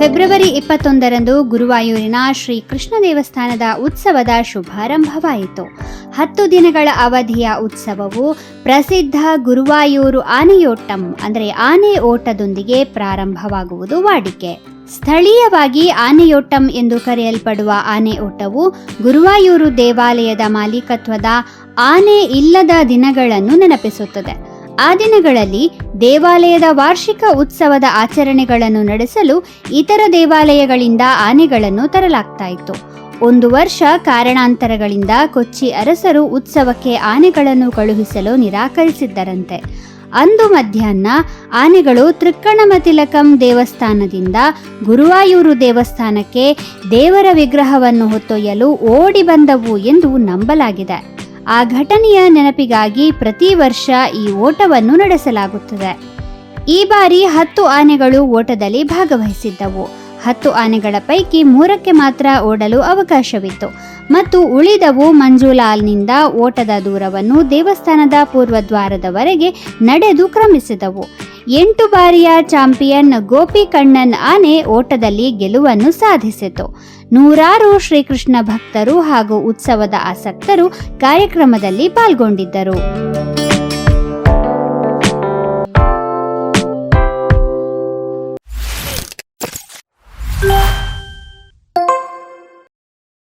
February ಇಪ್ಪತ್ತೊಂದರಂದು ಗುರುವಾಯೂರಿನ ಶ್ರೀ ಕೃಷ್ಣ ದೇವಸ್ಥಾನದ ಉತ್ಸವದ ಶುಭಾರಂಭವಾಯಿತು. ಹತ್ತು ದಿನಗಳ ಅವಧಿಯ ಉತ್ಸವವು ಪ್ರಸಿದ್ಧ ಗುರುವಾಯೂರು ಆನೆಯೋಟಂ ಅಂದರೆ ಆನೆ ಓಟದೊಂದಿಗೆ ಪ್ರಾರಂಭವಾಗುವುದು ವಾಡಿಕೆ. ಸ್ಥಳೀಯವಾಗಿ ಆನೆಯೋಟಂ ಎಂದು ಕರೆಯಲ್ಪಡುವ ಆನೆ ಓಟವು ಗುರುವಾಯೂರು ದೇವಾಲಯದ ಮಾಲೀಕತ್ವದ ಆನೆ ಇಲ್ಲದ ದಿನಗಳನ್ನು ನೆನಪಿಸುತ್ತದೆ. ಆ ದಿನಗಳಲ್ಲಿ ದೇವಾಲಯದ ವಾರ್ಷಿಕ ಉತ್ಸವದ ಆಚರಣೆಗಳನ್ನು ನಡೆಸಲು ಇತರ ದೇವಾಲಯಗಳಿಂದ ಆನೆಗಳನ್ನು ತರಲಾಗ್ತಾ ಇತ್ತು ಒಂದು ವರ್ಷ ಕಾರಣಾಂತರಗಳಿಂದ ಕೊಚ್ಚಿ ಅರಸರು ಉತ್ಸವಕ್ಕೆ ಆನೆಗಳನ್ನು ಕಳುಹಿಸಲು ನಿರಾಕರಿಸಿದ್ದರಂತೆ. ಅಂದು ಮಧ್ಯಾಹ್ನ ಆನೆಗಳು ತ್ರಿಕ್ಕಣಮತಿಲಕಂ ದೇವಸ್ಥಾನದಿಂದ ಗುರುವಾಯೂರು ದೇವಸ್ಥಾನಕ್ಕೆ ದೇವರ ವಿಗ್ರಹವನ್ನು ಹೊತ್ತೊಯ್ಯಲು ಓಡಿ ಬಂದವು ಎಂದು ನಂಬಲಾಗಿದೆ. ಆ ಘಟನೆಯ ನೆನಪಿಗಾಗಿ ಪ್ರತಿ ವರ್ಷ ಈ ಓಟವನ್ನು ನಡೆಸಲಾಗುತ್ತದೆ. ಈ ಬಾರಿ ಹತ್ತು ಆನೆಗಳು ಓಟದಲ್ಲಿ ಭಾಗವಹಿಸಿದ್ದವು. ಹತ್ತು ಆನೆಗಳ ಪೈಕಿ ಮೂರಕ್ಕೆ ಮಾತ್ರ ಓಡಲು ಅವಕಾಶವಿತ್ತು. ಮತ್ತು ಉಳಿದವು ಮಂಜುಲಾಲ್ನಿಂದ ಓಟದ ದೂರವನ್ನು ದೇವಸ್ಥಾನದ ಪೂರ್ವದ್ವಾರದವರೆಗೆ ನಡೆದು ಕ್ರಮಿಸಿದವು. ಎಂಟು ಬಾರಿಯ ಚಾಂಪಿಯನ್ ಗೋಪಿ ಕಣ್ಣನ್ ಆನೆ ಓಟದಲ್ಲಿ ಗೆಲುವನ್ನು ಸಾಧಿಸಿತು. ನೂರಾರು ಶ್ರೀಕೃಷ್ಣ ಭಕ್ತರು ಹಾಗೂ ಉತ್ಸವದ ಆಸಕ್ತರು ಕಾರ್ಯಕ್ರಮದಲ್ಲಿ ಪಾಲ್ಗೊಂಡಿದ್ದರು.